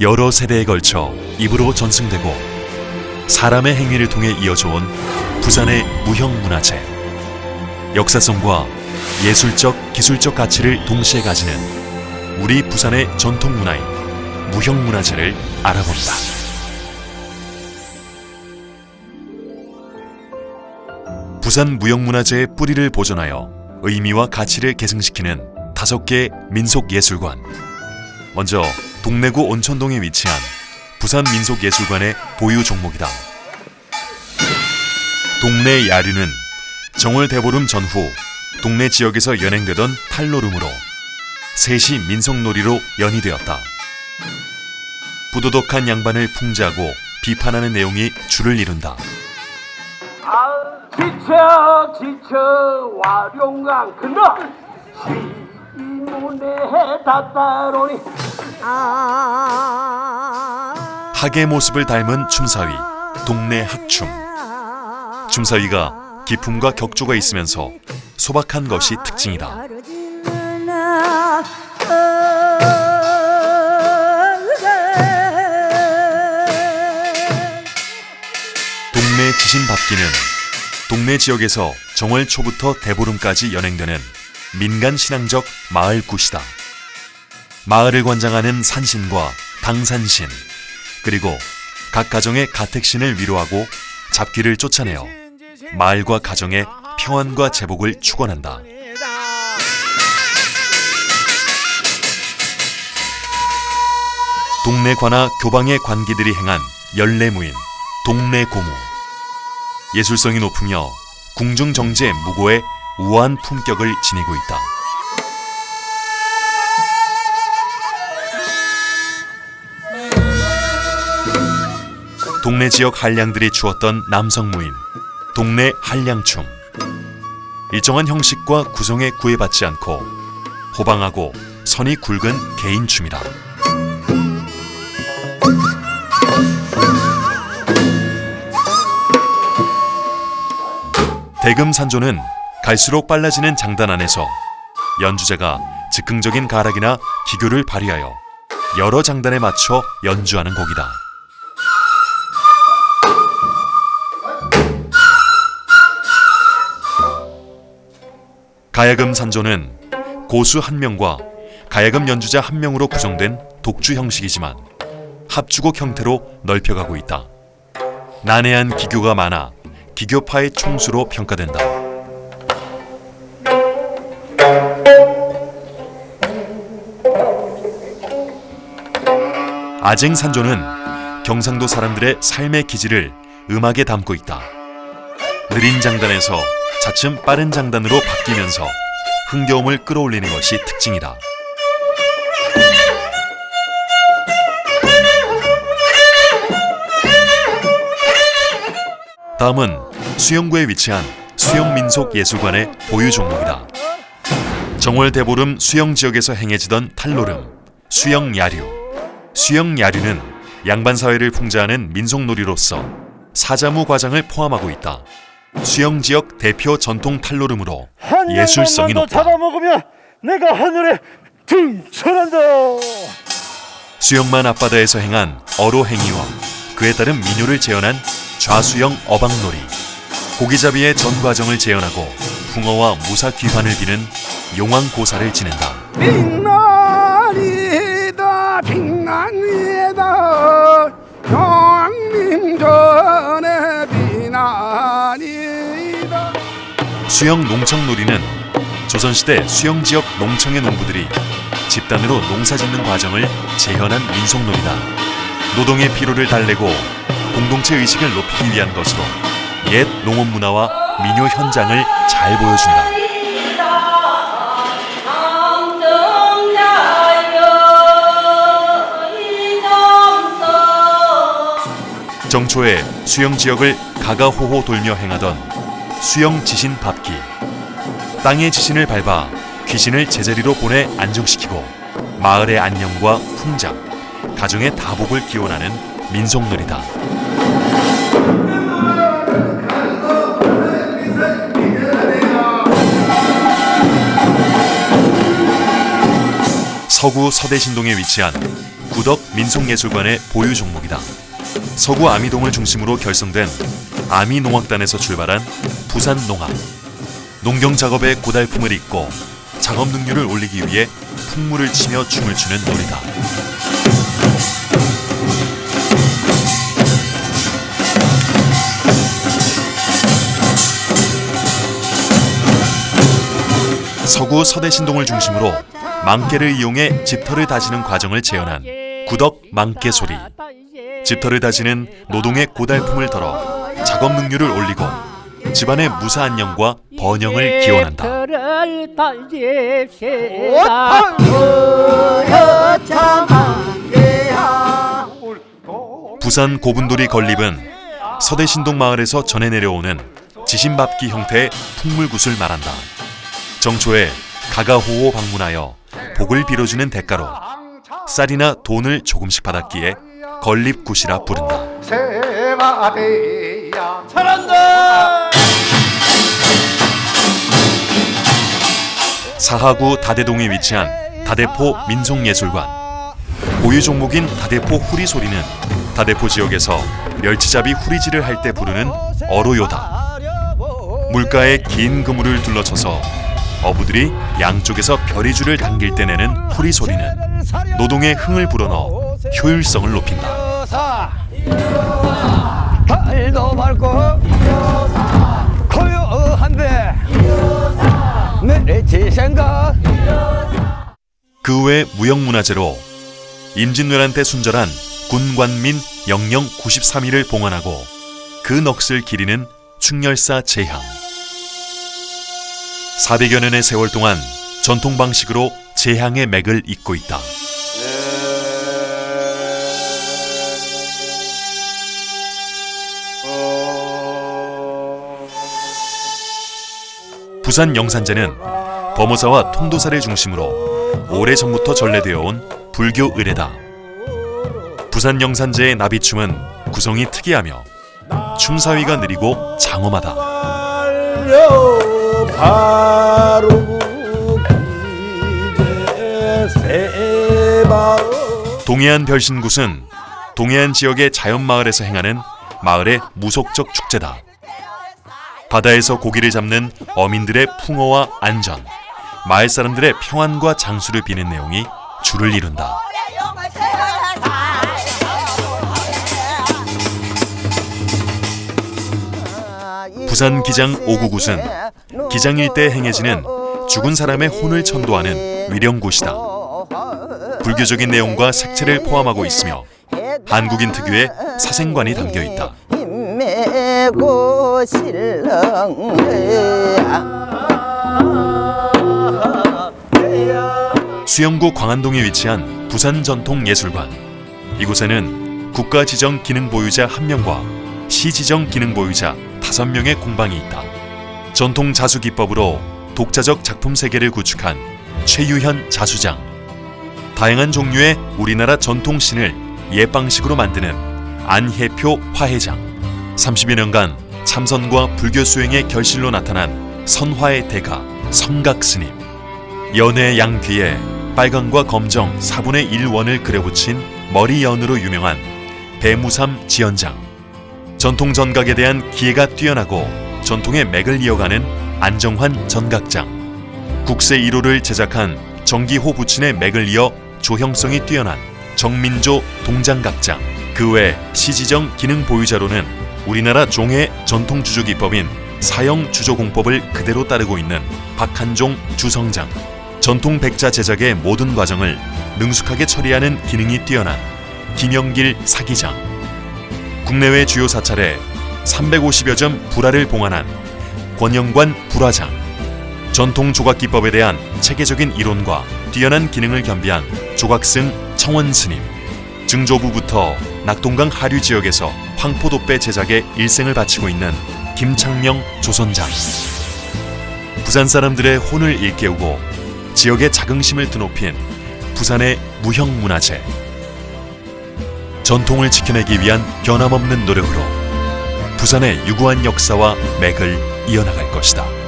여러 세대에 걸쳐 입으로 전승되고 사람의 행위를 통해 이어져온 부산의 무형문화재. 역사성과 예술적, 기술적 가치를 동시에 가지는 우리 부산의 전통문화인 무형문화재를 알아본다. 부산 무형문화재의 뿌리를 보존하여 의미와 가치를 계승시키는 다섯 개 민속예술관. 먼저 동래구 온천동에 위치한 부산민속예술관의 보유 종목이다. 동래 야류는 정월 대보름 전후 동래 지역에서 연행되던 탈노름으로 셋이 민속놀이로 연이되었다. 부도덕한 양반을 풍자하고 비판하는 내용이 줄을 이룬다. 아 지쳐 지쳐 와룡강 근거 시문에 닿다로니 학의 모습을 닮은 춤사위, 동네 학춤. 춤사위가 기품과 격조가 있으면서 소박한 것이 특징이다. 동네 지신밥기는 동네 지역에서 정월 초부터 대보름까지 연행되는 민간 신앙적 마을 굿이다. 마을을 관장하는 산신과 당산신 그리고 각 가정의 가택신을 위로하고 잡귀를 쫓아내어 마을과 가정의 평안과 제복을 축원한다. 동네 관아 교방의 관기들이 행한 열례무인 동네 고무 예술성이 높으며 궁중 정제 무고의 우아한 품격을 지니고 있다. 동네 지역 한량들이 추었던 남성 무인 동네 한량춤 일정한 형식과 구성에 구애받지 않고 호방하고 선이 굵은 개인춤이다. 대금 산조는 갈수록 빨라지는 장단 안에서 연주자가 즉흥적인 가락이나 기교를 발휘하여 여러 장단에 맞춰 연주하는 곡이다. 가야금 산조는 고수 한 명과 가야금 연주자 한 명으로 구성된 독주 형식이지만 합주곡 형태로 넓혀가고 있다. 난해한 기교가 많아 기교파의 총수로 평가된다. 아쟁산조는 경상도 사람들의 삶의 기질을 음악에 담고 있다. 느린 장단에서 차츰 빠른 장단으로 바뀌면서 흥겨움을 끌어올리는 것이 특징이다. 다음은 수영구에 위치한 수영민속예술관의 보유 종목이다. 정월 대보름 수영 지역에서 행해지던 탈노름, 수영 야류. 수영 야류는 양반 사회를 풍자하는 민속놀이로서 사자무 과장을 포함하고 있다. 수영 지역 대표 전통 탈노름으로 예술성이 높다. 잡아먹으면 내가 하늘에 등천한다. 수영만 앞바다에서 행한 어로 행위와 그에 따른 민요를 재현한 좌수영 어박놀이, 고기잡이의 전 과정을 재현하고 붕어와 무사 귀환을 비는 용왕 고사를 지낸다. 빛나리다 수영 농청놀이는 조선시대 수영 지역 농청의 농부들이 집단으로 농사 짓는 과정을 재현한 민속놀이다. 노동의 피로를 달래고 공동체 의식을 높이기 위한 것으로 옛 농업 문화와 민요 현장을 잘 보여준다. 정초에 수영 지역을 가가호호 돌며 행하던 수영 지신 밥기. 땅의 지신을 밟아 귀신을 제자리로 보내 안정시키고 마을의 안녕과 풍작, 가정의 다복을 기원하는 민속놀이다. 서구 서대신동에 위치한 구덕 민속예술관의 보유 종목이다. 서구 아미동을 중심으로 결성된 아미농악단에서 출발한 부산농악. 농경 작업에 고달픔을 잇고 작업 능률을 올리기 위해 풍물을 치며 춤을 추는 놀이다. 서구 서대신동을 중심으로 망개를 이용해 집터를 다지는 과정을 재현한 구덕 망개 소리. 집터를 다지는 노동의 고달픔을 덜어 작업 능률을 올리고 집안의 무사 안녕과 번영을 기원한다. 부산 고분돌이 건립은 서대신동 마을에서 전해 내려오는 지신밥기 형태의 풍물굿을 말한다. 정초에 가가호호 방문하여 복을 빌어주는 대가로 쌀이나 돈을 조금씩 받았기에 건립굿이라 부른다. 세마대 사하구 다대동에 위치한 다대포 민속예술관. 고유 종목인 다대포 후리 소리는 다대포 지역에서 멸치잡이 후리질을 할 때 부르는 어로요다. 물가에 긴 그물을 둘러쳐서 어부들이 양쪽에서 별이줄을 당길 때 내는 후리 소리는 노동의 흥을 불어넣어 효율성을 높인다 생각 그외 무형문화재로 임진왜란 때 순절한 군관민 영영 93일을 봉헌하고 그 넋을 기리는 충렬사 제향 400여 년의 세월 동안 전통 방식으로 제향의 맥을 잇고 있다. 부산 영산제는 범어사와 통도사를 중심으로 오래전부터 전래되어 온 불교 의례다. 부산 영산제의 나비춤은 구성이 특이하며 춤사위가 느리고 장엄하다. 동해안 별신굿은 동해안 지역의 자연마을에서 행하는 마을의 무속적 축제다. 바다에서 고기를 잡는 어민들의 풍어와 안전, 마을 사람들의 평안과 장수를 비는 내용이 줄을 이룬다. 부산 기장 오구굿은 기장 일대에 행해지는 죽은 사람의 혼을 천도하는 위령굿이다. 불교적인 내용과 색채를 포함하고 있으며 한국인 특유의 사생관이 담겨 있다. 수영구 광안동에 위치한 부산전통예술관. 이곳에는 국가 지정 기능 보유자 1명과 시 지정 기능 보유자 5명의 공방이 있다. 전통 자수 기법으로 독자적 작품 세계를 구축한 최유현 자수장. 다양한 종류의 우리나라 전통 신을 예방식으로 만드는 안혜표 화회장. 30여 년간 참선과 불교 수행의 결실로 나타난 선화의 대가 성각스님. 연의 양 귀에 빨강과 검정 4분의 1원을 그려붙인 머리연으로 유명한 배무삼 지연장. 전통 전각에 대한 기회가 뛰어나고 전통의 맥을 이어가는 안정환 전각장. 국세 1호를 제작한 정기호 부친의 맥을 이어 조형성이 뛰어난 정민조 동장각장. 그 외 시지정 기능 보유자로는 우리나라 종의 전통 주조 기법인 사형 주조 공법을 그대로 따르고 있는 박한종 주성장. 전통 백자 제작의 모든 과정을 능숙하게 처리하는 기능이 뛰어난 김영길 사기장. 국내외 주요 사찰에 350여 점 불화를 봉안한 권영관 불화장. 전통 조각 기법에 대한 체계적인 이론과 뛰어난 기능을 겸비한 조각승 청원 스님. 증조부부터 낙동강 하류 지역에서 황포도배 제작에 일생을 바치고 있는 김창명 조선장. 부산 사람들의 혼을 일깨우고 지역의 자긍심을 드높인 부산의 무형문화재. 전통을 지켜내기 위한 변함없는 노력으로 부산의 유구한 역사와 맥을 이어나갈 것이다.